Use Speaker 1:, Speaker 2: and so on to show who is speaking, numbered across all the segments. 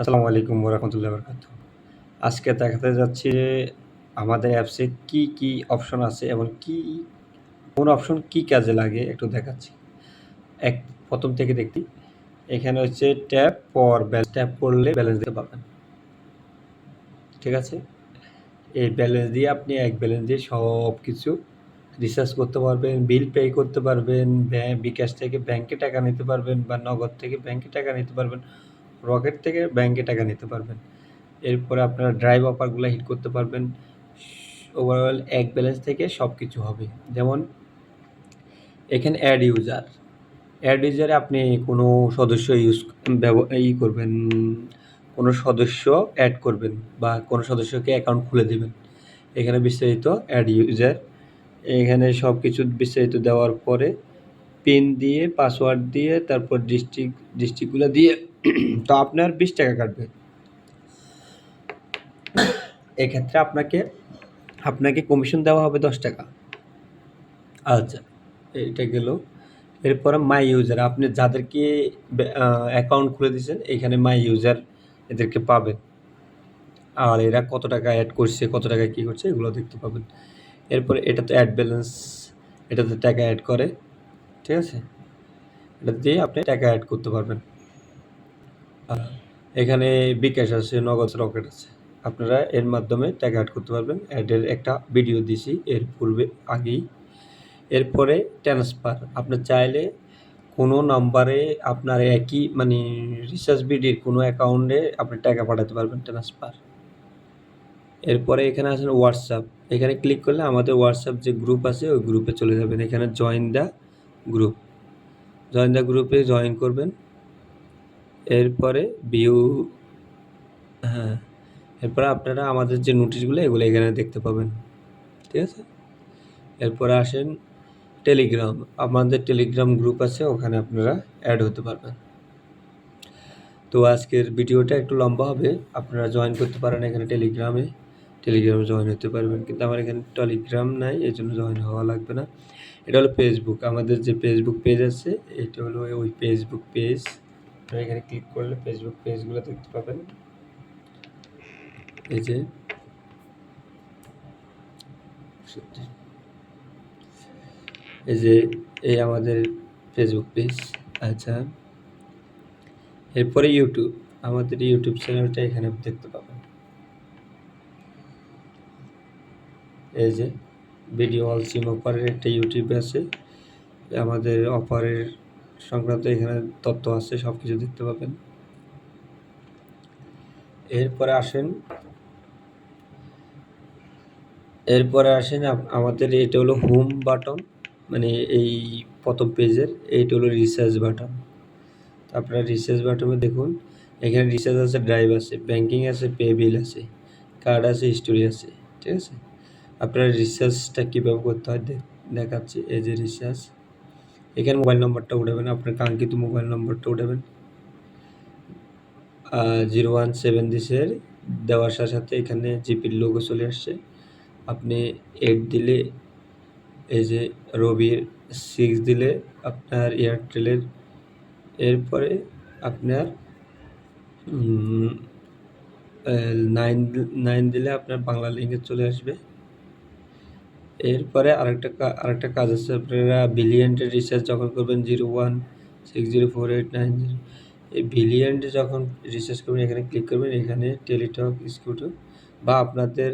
Speaker 1: আসসালামু আলাইকুম ওরহমতুল্লাহ বরকাত আজকে দেখাতে যাচ্ছি যে আমাদের অ্যাপসে কি কি অপশন আছে এবং কি, কোন অপশন কি কাজে লাগে একটু দেখাচ্ছি। এক, প্রথম থেকে দেখতি এখানে হচ্ছে ট্যাপ পর ব্যালেন্স। ট্যাপ করলে ব্যালেন্স দিতে পারবেন। ঠিক আছে? এই ব্যালেন্স দিয়ে আপনি এক ব্যালেন্স দিয়ে সব কিছু রিচার্জ করতে পারবেন, বিল পে করতে পারবেন বিকাশ থেকে ব্যাংকে টাকা নিতে পারবেন বা নগদ থেকে ব্যাংকে টাকা নিতে পারবেন। রকেট থেকে ব্যাংকে টাকা নিতে পারবেন। এরপরে আপনারা ড্রাইভ অফারগুলো হিট করতে পারবেন। ওভারঅল এক ব্যালেন্স থেকে সব কিছু হবে। যেমন এখানে অ্যাড ইউজার অ্যাড ইউজারে আপনি কোনো সদস্য ইউজ ই করবেন, কোনো সদস্য অ্যাড করবেন বা কোনো সদস্যকে অ্যাকাউন্ট খুলে দেবেন। এখানে বিস্তারিত অ্যাড ইউজার এখানে সব কিছু বিস্তারিত দেওয়ার পরে পিন দিয়ে পাসওয়ার্ড দিয়ে, তারপর ডিস্ট্রিক্ট ডিস্ট্রিক্টগুলো দিয়ে তো আপনার বিশ টাকা কাটবে। এক্ষেত্রে আপনাকে আপনাকে কমিশন দেওয়া হবে দশ টাকা। আচ্ছা এটা গেল। এরপরে মাই ইউজার আপনি যাদেরকে অ্যাকাউন্ট খুলে দিয়েছেন, এখানে মাই ইউজার এদেরকে পাবেন। আর এরা কত টাকা অ্যাড করছে, কত টাকা কী করছে, এগুলো দেখতে পাবেন। এরপরে এটা তো অ্যাড ব্যালেন্স এটাতে টাকা অ্যাড করে, ঠিক আছে? এটা দিয়ে আপনি টাকা অ্যাড করতে পারবেন। এখানে বিকাশ আছে, নগদ রকেট আছে। আপনারা এর মাধ্যমে টাকা অ্যাড করতে পারবেন। অ্যাডের একটা ভিডিও দিছি এর পূর্বে আগেই। এরপরে ট্রান্সফার আপনি চাইলে কোনো নাম্বারে আপনার একই মানে রিসার্চ বিডির কোনো অ্যাকাউন্টে আপনি টাকা পাঠাতে পারবেন ট্রান্সফার এরপরে এখানে আসেন হোয়াটসঅ্যাপ এখানে ক্লিক করলে আমাদের হোয়াটসঅ্যাপ যে গ্রুপ আছে, ওই গ্রুপে চলে যাবেন। এখানে join the group join the গ্রুপে জয়েন করবেন। এরপরে ভিউ হ্যাঁ এরপরে আপনারা আমাদের যে নোটিশগুলো এগুলো এখানে দেখতে পাবেন। ঠিক আছে? এরপরে আসেন টেলিগ্রাম আমাদের টেলিগ্রাম গ্রুপ আছে, ওখানে আপনারা অ্যাড হতে পারবেন। তো আজকের ভিডিওটা একটু লম্বা হবে। আপনারা জয়েন করতে পারেন এখানে টেলিগ্রামে টেলিগ্রামে জয়েন হতে পারবেন। কিন্তু আমার এখানে টেলিগ্রাম নাই, এই জন্য জয়েন হওয়া লাগবে না। এটা হলো ফেসবুক আমাদের যে ফেসবুক পেজ আছে, এটা হলো ওই ফেসবুক পেজ এখানে ক্লিক করলে ফেসবুক পেজগুলো দেখতে পাবেন। এই যে এই যে, এই আমাদের ফেসবুক পেজ আচ্ছা। এরপরে ইউটিউব আমাদের ইউটিউব চ্যানেলটা এখানে দেখতে পাবেন। এই যে ভিডিও অল সিম অফারের একটা ইউটিউব আছে। আমাদের অফারের সংক্রান্ত এখানে তথ্য আছে সব কিছু দেখতে পাবেন। এরপরে আসেন এরপরে আসেন আমাদের এটা হলো হোম বাটন মানে এই প্রথম পেজের এইটা হলো রিসার্চ বাটন আপনারা রিসার্চ বাটনে দেখুন, এখানে রিসার্চ আছে ড্রাইভ আছে ব্যাংকিং আছে পে বিল আছে কার্ড আছে হিস্টোরি আছে, ঠিক আছে? আপনারা রিসার্চটা কীভাবে করতে হয় দেখাচ্ছি, এই যে রিসার্চ এখানে মোবাইল নম্বরটা উঠাবেন, আপনার কাঙ্ক্ষিত মোবাইল নম্বরটা উঠাবেন। জিরো ওয়ান সেভেন দিসের দেওয়ার সাথে সাথে এখানে জিপির লোগো চলে আসছে। আপনি এইট দিলে এই যে রবির সিক্স দিলে আপনার এয়ারটেলের, এরপরে আপনার নাইন নাইন দিলে আপনার বাংলা লিঙ্কে চলে আসবে। এরপরে আরেকটা আরেকটা কাজ আছে, আপনারা বিলিয়নটের রিচার্জ যখন করবেন zero one six zero four eight nine zero এই বিলিয়নটে যখন রিচার্জ করবেন, এখানে ক্লিক করবেন, এখানে টেলিটক স্কুটো বা আপনাদের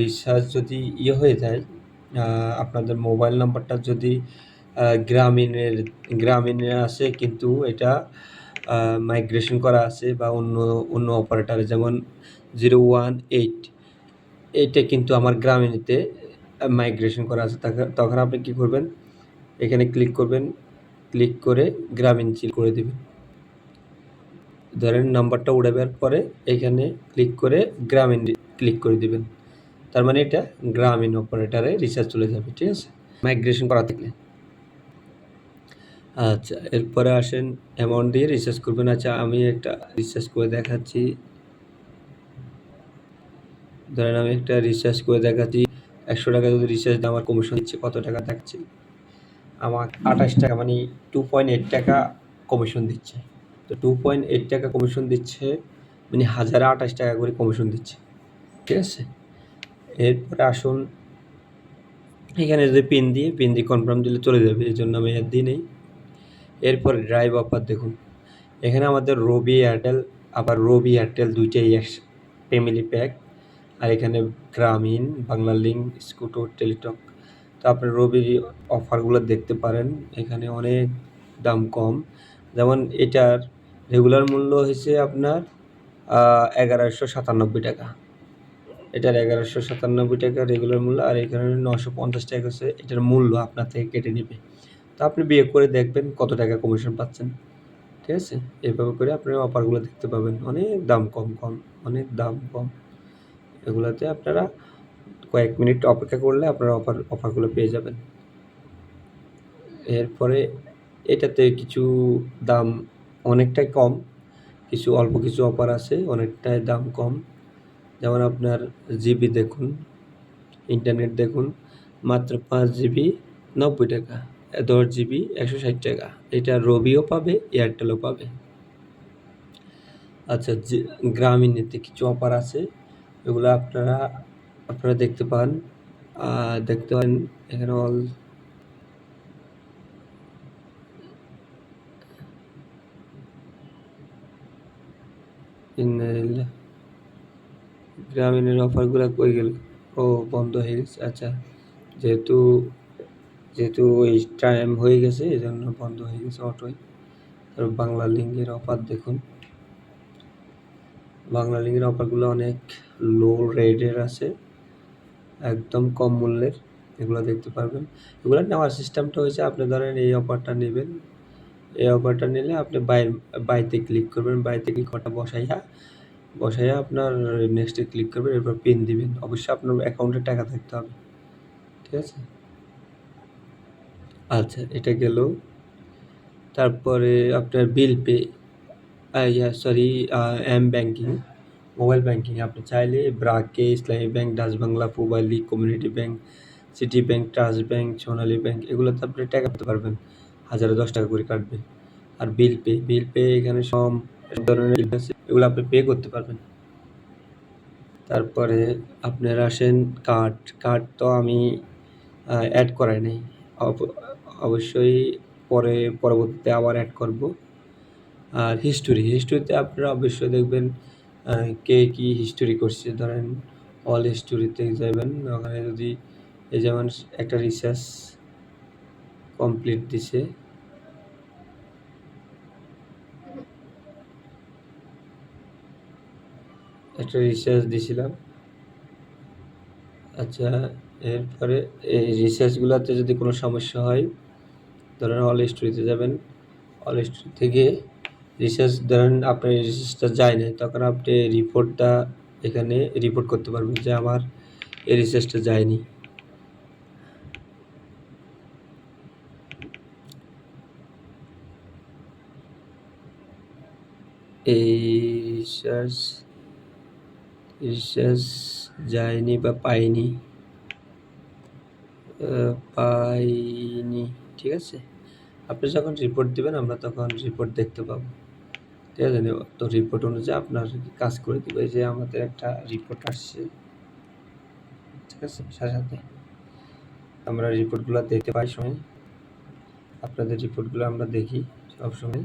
Speaker 1: রিচার্জ যদি ইয়ে হয়ে যায় আপনাদের মোবাইল নাম্বারটা যদি গ্রামীণের গ্রামীণের আছে কিন্তু এটা মাইগ্রেশন করা আছে বা অন্য অন্য অপারেটারে যেমন জিরো ওয়ান এইট এইটা কিন্তু আমার গ্রামীণতে মাইগ্রেশন করা আছে। তখন আপনি কী করবেন? এখানে ক্লিক করবেন। ক্লিক করে গ্রামীণ চিল করে দেবেন। ধরেন নাম্বারটা উড়াবার পরে এখানে ক্লিক করে গ্রামীণ ক্লিক করে দেবেন। তার মানে এটা গ্রামীণ অপারেটারে রিচার্জ চলে যাবে, ঠিক আছে? মাইগ্রেশন করা থাকলে। আচ্ছা এরপরে আসেন অ্যামাউন্ট দিয়ে রিচার্জ করবেন। আচ্ছা আমি একটা রিচার্জ করে দেখাচ্ছি। ধরেন আমি একটা রিচার্জ করে দেখাচ্ছি, একশো টাকা যদি রিচার্জ আমার কমিশন দিচ্ছে কত টাকা দেখাচ্ছি? আমার আঠাশ টাকা মানে টু পয়েন্ট এইট টাকা কমিশন দিচ্ছে। তো টু পয়েন্ট এইট টাকা কমিশন দিচ্ছে মানে হাজারে আঠাশ টাকা করে কমিশন দিচ্ছে। ঠিক আছে? এরপরে আসুন, এখানে যদি পিন দিয়ে পিন দিয়ে কনফার্ম দিলে চলে যাবে এই জন্য আমি দিই নেই। এরপর ড্রাইভ অফার দেখুন। এখানে আমাদের রবি এয়ারটেল আবার রবি এয়ারটেল দুইটাই এক ফ্যামিলি প্যাক আর এখানে গ্রামীণ, বাংলা লিঙ্ক স্কুটো টেলিটক তো আপনি রবির অফারগুলো দেখতে পারেন। এখানে অনেক দাম কম। যেমন এটার রেগুলার মূল্য হয়েছে আপনার এগারোশো সাতানব্বই টাকা। এটার এগারোশো সাতানব্বই টাকা রেগুলার মূল্য, আর এখানে নশো পঞ্চাশ টাকা হচ্ছে এটার মূল্য আপনার থেকে কেটে নেবে। তো আপনি বিয়ে করে দেখবেন কত টাকা কমিশন পাচ্ছেন। ঠিক আছে? এভাবে করে আপনি অফারগুলো দেখতে পাবেন। অনেক দাম কম কম, অনেক দাম কম। এগুলোতে আপনারা কয়েক মিনিট অপেক্ষা করলে আপনারা অফার, অফারগুলো পেয়ে যাবেন। এরপরে এটাতে কিছু দাম অনেকটাই কম, কিছু অল্প কিছু অফার আছে, অনেকটাই দাম কম। যেমন আপনার জিবি দেখুন, ইন্টারনেট দেখুন, মাত্র পাঁচ জিবি নব্বই টাকা, দশ জিবি একশো ষাট টাকা। এটা রবিও পাবে, এয়ারটেলও পাবে। আচ্ছা গ্রামীণেতে কিছু অফার আছে এগুলো আপনারা আপনারা দেখতে পান। দেখতে পান এখানে অল গ্রামীণের অফারগুলো কই গেল? ও, বন্ধ হয়ে গেছে? আচ্ছা যেহেতু যেহেতু ওই টাইম হয়ে গেছে এই জন্য বন্ধ হয়ে গেছে অটোই তারপর বাংলা লিঙ্কের অফার দেখুন। বাংলা লিঙ্কের অফারগুলো অনেক লো রেটের আছে, একদম কম মূল্যের, এগুলো দেখতে পারবেন। এগুলো নেওয়ার সিস্টেমটা হয়েছে, আপনি ধরেন এই অফারটা নেবেন, এই অফারটা নিলে আপনি বাই বাইতে ক্লিক করবেন বাইতে ক্লিক কটা বসাইয়া বসাইয়া আপনার নেক্সটে ক্লিক করবেন, এরপর পিন দিবেন। অবশ্যই আপনার অ্যাকাউন্টে টাকা থাকতে হবে, ঠিক আছে? আচ্ছা এটা গেল। তারপরে আপনার bill pay yeah sorry M banking mobile banking আপনি চাইলে ব্রাকে Islami bank Dutch Bangla Pubali community bank city bank trust bank Sonali bank এগুলোতে আপনি টাকা পেতে পারবেন। হাজারে দশ টাকা করে কাটবে। আর বিল পে বিল পে এখানে সব ধরনের এগুলো আপনি পে করতে পারবেন। তারপরে আপনার আসেন কার্ড কার্ড তো আমি অ্যাড করাই নাই। অবশ্যই পরে, পরবর্তীতে আবার অ্যাড করব। আর হিস্টোরি হিস্টোরিতে আপনারা অবশ্যই দেখবেন কে কী হিস্টোরি করছে। ধরেন অল হিস্টোরিতে যাবেন ওখানে যদি এই যেমন একটা রিসার্চ কমপ্লিট দিছে। একটা রিসার্চ দিছিলাম। আচ্ছা এরপরে এই রিসার্চগুলোতে যদি কোনো সমস্যা হয়, ধরেন অল স্টোরিতে যাবেন অল স্টোরি থেকে রিসার্চ ধরেন আপনার রিসার্চটা যায় না তখন আপনি রিপোর্টটা এখানে রিপোর্ট করতে পারবেন যে আমার এই রিসার্চটা যায়নি। এই রিসার্চ যায়নি বা পাইনি পাইনি ঠিক আছে? আপনি যখন রিপোর্ট দিবেন, আমরা তখন রিপোর্ট দেখতে পাবো। ঠিক আছে তো রিপোর্ট অনুযায়ী আপনার কাজ করে দেবে। যে আমাদের একটা রিপোর্ট আসছে। ঠিক আছে? সাথে সাথে আমরা রিপোর্টগুলো দেখতে পাই সময় আপনাদের রিপোর্টগুলো আমরা দেখি সবসময়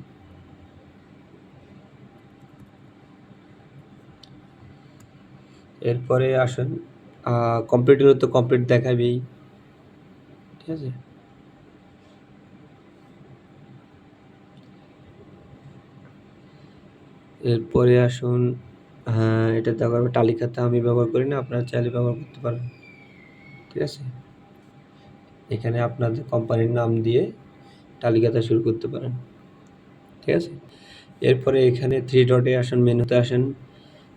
Speaker 1: এরপরে আসেন কমপ্লিট হলে তো কমপ্লিট দেখাবেই। ঠিক আছে? এরপরে আসুন হ্যাঁ এটা দেখার তালিকাতে আমি ব্যবহার করি না, আপনারা চাইলে ব্যবহার করতে পারেন। ঠিক আছে? এখানে আপনাদের কোম্পানির নাম দিয়ে তালিকাটা শুরু করতে পারেন। ঠিক আছে? এরপরে এখানে থ্রি ডটে আসেন, মেনুতে আসেন।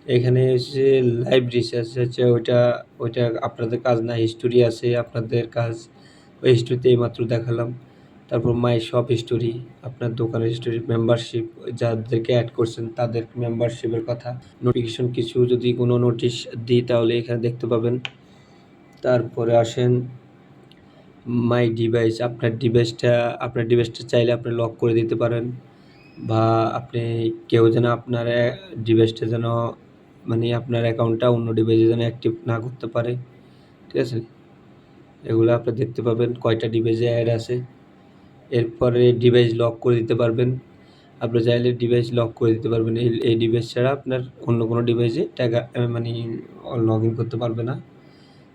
Speaker 1: এখানে হচ্ছে লাইভ রিসার্চ হচ্ছে ওইটা ওইটা আপনাদের কাজ না হিস্টোরি আছে, আপনাদের কাজ, ওই হিস্টোরিতে এইমাত্র দেখালাম। তারপর মাই শপ হিস্টোরি আপনার দোকানের হিস্টোরি মেম্বারশিপ যাদেরকে অ্যাড করছেন তাদের মেম্বারশিপের কথা। নোটিফিকেশন কিছু যদি কোনো নোটিশ দিই তাহলে এখানে দেখতে পাবেন। তারপরে আসেন মাই ডিভাইস আপনার ডিভাইসটা আপনার ডিভাইসটা চাইলে আপনি লক করে দিতে পারেন বা আপনি কেউ যেন আপনার ডিভাইসটা যেন মানে আপনার অ্যাকাউন্টটা অন্য ডিভাইসে যেন অ্যাক্টিভ না করতে পারে। ঠিক আছে? এগুলো আপনি দেখতে পাবেন। কয়টা ডিভাইসে অ্যাড আছে? এরপরে ডিভাইস লক করে দিতে পারবেন। আপনি চাইলে ডিভাইস লক করে দিতে পারবেন। এই এই ডিভাইস ছাড়া আপনার অন্য কোনো ডিভাইসে টাকা মানে লগ ইন করতে পারবে না।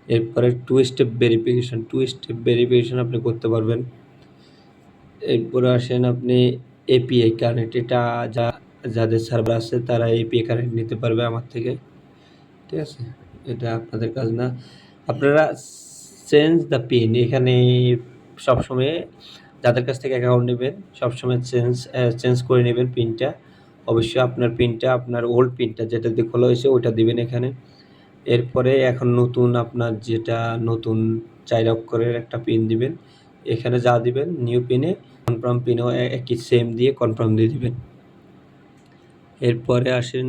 Speaker 1: এরপরে two step verification two step verification আপনি করতে পারবেন। এরপরে আসেন আপনি এপিআই কানেক্ট এটা যা, যাদের সার্ভার আছে তারা এপিআই কানেক্ট নিতে পারবে আমার থেকে। ঠিক আছে? এটা আপনাদের কাজ না। আপনারা চেঞ্জ দ্য পিন এখানে সবসময় যাদের কাছ থেকে অ্যাকাউন্ট নেবেন, সবসময় চেঞ্জ চেঞ্জ করে নেবেন পিনটা অবশ্যই আপনার পিনটা আপনার ওল্ড পিনটা যেটা দিয়ে খোলা হয়েছে, ওইটা দিবেন এখানে। এরপরে এখন নতুন আপনার যেটা নতুন চার অক্ষরের একটা পিন দিবেন। এখানে যা দিবেন নিউ পিনে কনফার্ম পিনও একই সেম দিয়ে কনফার্ম দিয়ে দিবেন। এরপরে আসেন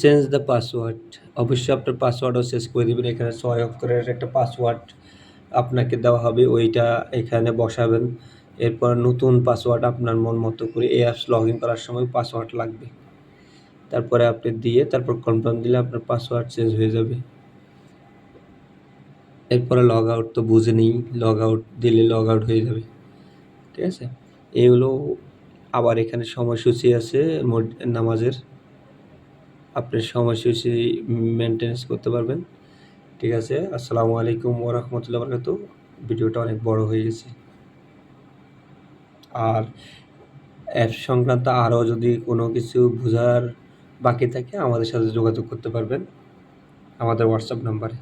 Speaker 1: চেঞ্জ দ্য পাসওয়ার্ড অবশ্যই আপনার পাসওয়ার্ডও চেঞ্জ করে দেবেন। এখানে ছয় অক্ষরের একটা পাসওয়ার্ড আপনাকে দেওয়া হবে, ওইটা এখানে বসাবেন। এরপর নতুন পাসওয়ার্ড আপনার মন মতো করে এই অ্যাপস লগ ইন করার সময় পাসওয়ার্ড লাগবে। তারপরে আপনি দিয়ে, তারপর কনফার্ম দিলে আপনার পাসওয়ার্ড চেঞ্জ হয়ে যাবে। এরপরে লগ আউট তো বুঝে নেই লগ আউট দিলে লগ আউট হয়ে যাবে। ঠিক আছে? এগুলো আবার এখানে সময়সূচি আছে নামাজের। আপনি সময়সূচি মেনটেন্স করতে পারবেন। ঠিক আছে, আসসালামু আলাইকুম ওরহমতুল্লাহ বরকাত। ভিডিওটা অনেক বড় হয়ে গেছে। আর অ্যাপ সংক্রান্ত আরও যদি কোনো কিছু বোঝার বাকি থাকে, আমাদের সাথে যোগাযোগ করতে পারবেন। আমাদের হোয়াটসঅ্যাপ নাম্বারে